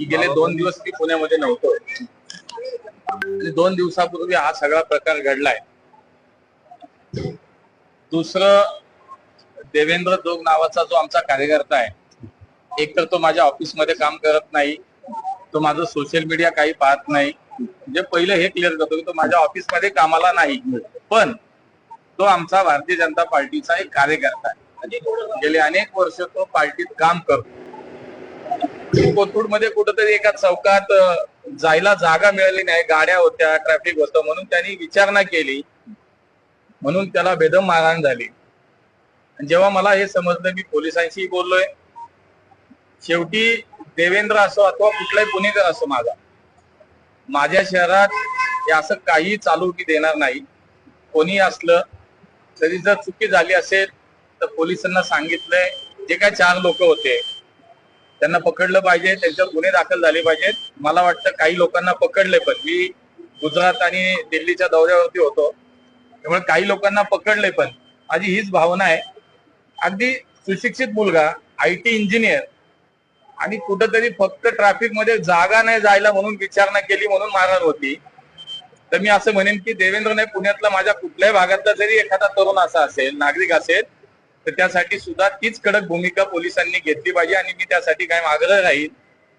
की गेले दोन दिवस मी पुण्यामध्ये नव्हतो. आणि दोन दिवसापूर्वी हा सगळा प्रकार घडलाय. दुसरं देवेंद्र जोग नावाचा जो आमचा कार्यकर्ता आहे एक तर तो माझ्या ऑफिसमध्ये काम करत नाही. तो माझं सोशल मीडिया काही पाहत नाही. म्हणजे पहिलं हे क्लिअर करतो की तो माझ्या ऑफिसमध्ये कामाला नाही. पण तो आमचा भारतीय जनता पार्टीचा एक कार्यकर्ता आहे. गेले अनेक वर्ष तो पार्टीत काम करतो. कोथरूडमध्ये कुठंतरी एका चौकात जायला जागा मिळाली नाही. गाड्या होत्या ट्रॅफिक होतं म्हणून त्यांनी विचारणा केली. म्हणून त्याला बेदम मारहाण झाली. आणि जेव्हा मला हे समजलं मी पोलिसांशी बोललोय. शेवटी देवेंद्र असो अथवा कुठलाही पुणेकर असो माझा माझ्या शहरात हे असं काही चालू की देणार नाही. कोणी असलं तरी जर चुकी झाली असेल तर पोलिसांना सांगितलंय. जे काय चार लोक होते त्यांना पकडलं पाहिजे त्यांच्यावर गुन्हे दाखल झाले पाहिजेत. मला वाटतं काही लोकांना पकडले पण. मी गुजरात आणि दिल्लीच्या दौऱ्यावरती होतो. त्यामुळे काही लोकांना पकडले पण. माझी हीच भावना आहे. अगदी सुशिक्षित मुलगा आय टी इंजिनियर आणि कुठंतरी फक्त ट्रॅफिकमध्ये जागा नाही जायला म्हणून विचारणा केली म्हणून मारहाण होती. तर मी असं म्हणेन की देवेंद्रने पुण्यातला माझ्या कुठल्याही भागातला जरी एखादा तरुण असा असेल नागरिक असेल तर त्यासाठी सुद्धा तीच कडक भूमिका पोलिसांनी घेतली पाहिजे आणि मी त्यासाठी काय आग्रह राहील.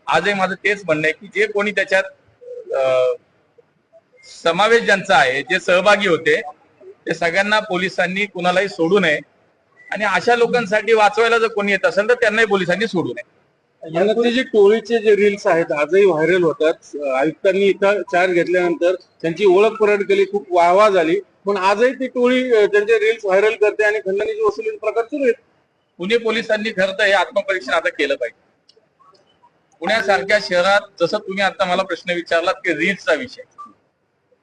आजही माझं तेच म्हणणं आहे की जे कोणी त्याच्यात समावेश ज्यांचा आहे जे सहभागी होते ते सगळ्यांना पोलिसांनी कुणालाही सोडू नये. आणि अशा लोकांसाठी वाचवायला जर कोणी येत असेल तर त्यांनाही पोलिसांनी सोडू नये. यानंतर जे टोळीचे जे रील्स आहेत आजही व्हायरल होतात. आयुक्तांनी इथं चार्ज घेतल्यानंतर त्यांची ओळख परत केली खूप वाहवा झाली. पण आजही ती टोळी त्यांचे रील्स व्हायरल करते आणि खंडणीची वसुली प्रकार सुरू आहेत. पुणे पोलिसांनी खरं तर हे आत्मपरीक्षण आता केलं पाहिजे. पुण्यासारख्या शहरात जसं तुम्ही आता मला प्रश्न विचारलात की रील्सचा विषय.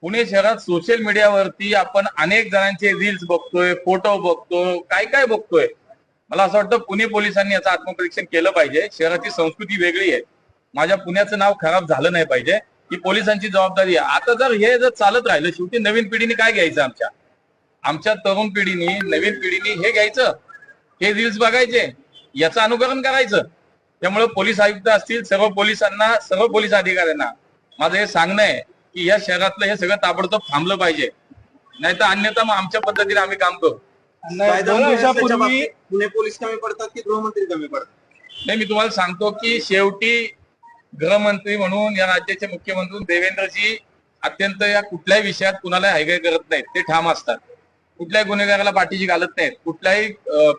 पुणे शहरात सोशल मीडियावरती आपण अनेक जणांचे रील्स बघतोय फोटो बघतोय काय काय बघतोय. मला असं वाटतं पुणे पोलिसांनी याचं आत्मपरीक्षण केलं पाहिजे. शहराची संस्कृती वेगळी आहे. माझ्या पुण्याचं नाव खराब झालं नाही पाहिजे. ही पोलिसांची जबाबदारी आहे. आता जर हे जर चालत राहिलं शेवटी नवीन पिढीने काय घ्यायचं आमच्या? आमच्या तरुण पिढीने नवीन पिढीने हे घ्यायचं. हे रील्स बघायचे. याचं अनुकरण करायचं. त्यामुळे पोलीस आयुक्त असतील सर्व पोलिसांना सर्व पोलीस अधिकाऱ्यांना माझं हे सांगणं आहे की या शहरातलं हे सगळं ताबडतोब थांबलं पाहिजे. नाही तर अन्यथा मग आमच्या पद्धतीने आम्ही काम करू. दोन दिवसापूर्वी पुणे पोलीस कमी पडतात की गृहमंत्री कमी पडतात? नाही मी तुम्हाला सांगतो की शेवटी गृहमंत्री म्हणून या राज्याचे मुख्यमंत्री देवेंद्रजी अत्यंत या कुठल्याही विषयात कुणाला हायगाय करत नाहीत. ते ठाम असतात. कुठल्याही गुन्हेगाराला पाठीशी घालत नाहीत. कुठल्याही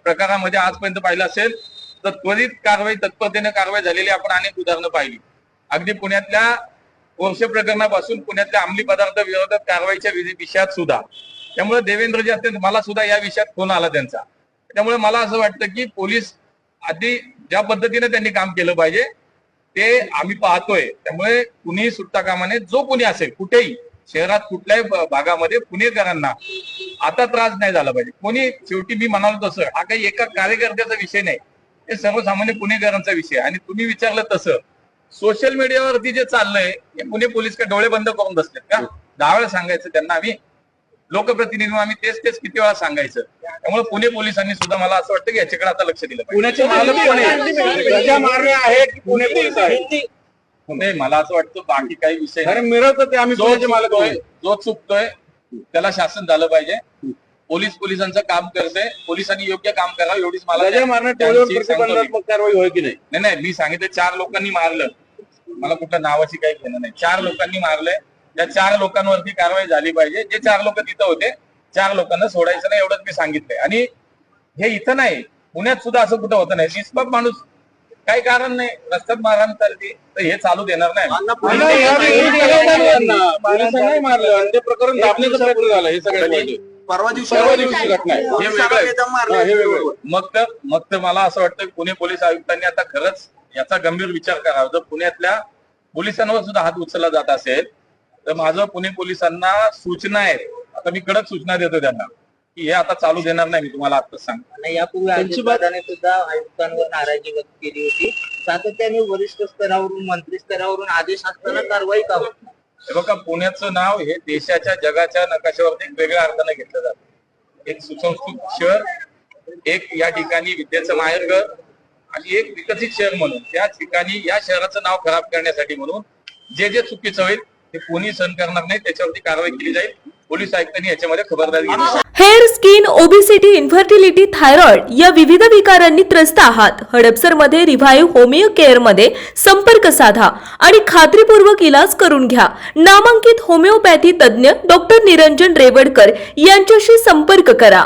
प्रकारामध्ये आजपर्यंत पाहिलं असेल तर त्वरित कारवाई तत्परतेने कारवाई झालेली आपण अनेक उदाहरणं पाहिली. अगदी पुण्यातल्या वर्ष प्रकरणापासून पुण्यातल्या अंमली पदार्थ विरोधात कारवाईच्या विषयात सुद्धा. त्यामुळे देवेंद्रजी अत्यंत मला सुद्धा या विषयात फोन आला त्यांचा. त्यामुळे मला असं वाटतं की पोलीस आधी ज्या पद्धतीने त्यांनी काम केलं पाहिजे ते आम्ही पाहतोय. त्यामुळे कुणीही सुटता कामा नये जो कुणी असेल कुठेही शहरात कुठल्याही भागामध्ये पुणेकरांना आता त्रास नाही झाला पाहिजे. कोणी शेवटी मी म्हणालो तसं हा काही एका कार्यकर्त्याचा विषय नाही. हे सर्वसामान्य पुणेकरांचा विषय. आणि तुम्ही विचारलं तसं सोशल मीडियावरती जे चाललंय हे पुणे पोलीस काय डोळे बंद करून बसलेत का? दहा वेळा सांगायचं त्यांना आम्ही. लोकप्रतिनिधी म्हणून आम्ही तेच तेच किती वेळा सांगायचं. त्यामुळे पुणे पोलिसांनी सुद्धा मला असं वाटतं की याच्याकडे आता लक्ष दिलं पाहिजे. पुण्याचे मालक कोण आहे प्रजा मारणे आहे की पुणे पोलीस आहे नाही मला असं वाटतं बाकी काही विषय मिळवतं ते आम्ही जो चुकतोय. जो चुकतोय त्याला शासन झालं पाहिजे. पोलीस पोलिसांचं काम करते पोलिसांनी योग्य काम करावं एवढीच मला कारवाई होय की नाही? नाही नाही मी सांगितलं चार लोकांनी मारलं. मला कुठल्या नावाची काही घेणं नाही. चार लोकांनी मारलंय. त्या चार लोकांवरती कारवाई झाली पाहिजे. जे चार लोक तिथं होते चार लोकांना सोडायचं नाही एवढंच मी सांगितलंय. आणि हे इथं नाही पुण्यात सुद्धा असं कुठं होतं नाही. निष्पाप माणूस काही कारण नाही. रस्त्यात मारहाण चालते तर हे चालू देणार नाही. या पोलिसांनाही मारलं. ते प्रकरण दाबण्याचा प्रयत्न झाला हे. परवा दिवशी परवा दिवशी घटना आहे. हे वेगळं हा, हे वेगळं मग तर मग तर मला असं वाटतं की पुणे पोलीस आयुक्तांनी आता खरंच याचा गंभीर विचार करावा. जर पुण्यातल्या पोलिसांवर सुद्धा हात उचलला जात असेल तर माझं पुणे पोलिसांना सूचना आहेत आता मी कडक सूचना देतो त्यांना की हे आता चालू देणार नाही मी तुम्हाला आताच सांगतो. आणि यापूर्वी अजितदादाने सुद्धा आयुक्तांवर नाराजी व्यक्त केली होती. सातत्याने वरिष्ठ स्तरावरून मंत्री स्तरावरून आदेश असताना कारवाई का होत नाही? हे बघा पुण्याचं नाव हे देशाच्या जगाच्या नकाशावरती एक वेगळ्या अर्थाने घेतलं जातं. एक सुसंस्कृत शहर एक या ठिकाणी विद्येचं माहेरघर आणि एक विकसित शहर म्हणून. त्या ठिकाणी या शहराचं नाव खराब करण्यासाठी म्हणून जे जे चुकीचं होईल ते कोणी सहन करणार नाही त्याच्यावरती कारवाई केली जाईल. पोलीस आयुक्तांनी याच्यामध्ये खबरदारी घेतली. Hair skin obesity infertility thyroid या विविध विकारांनी त्रस्त आहात. हडपसरमध्ये रिव्हाइव्ह होमिओ केअरमध्ये संपर्क साधा आणि खात्रीपूर्वक इलाज करून घ्या. नामांकित होमिओपॅथी तज्ज्ञ डॉक्टर निरंजन रेवडकर यांच्याशी संपर्क करा.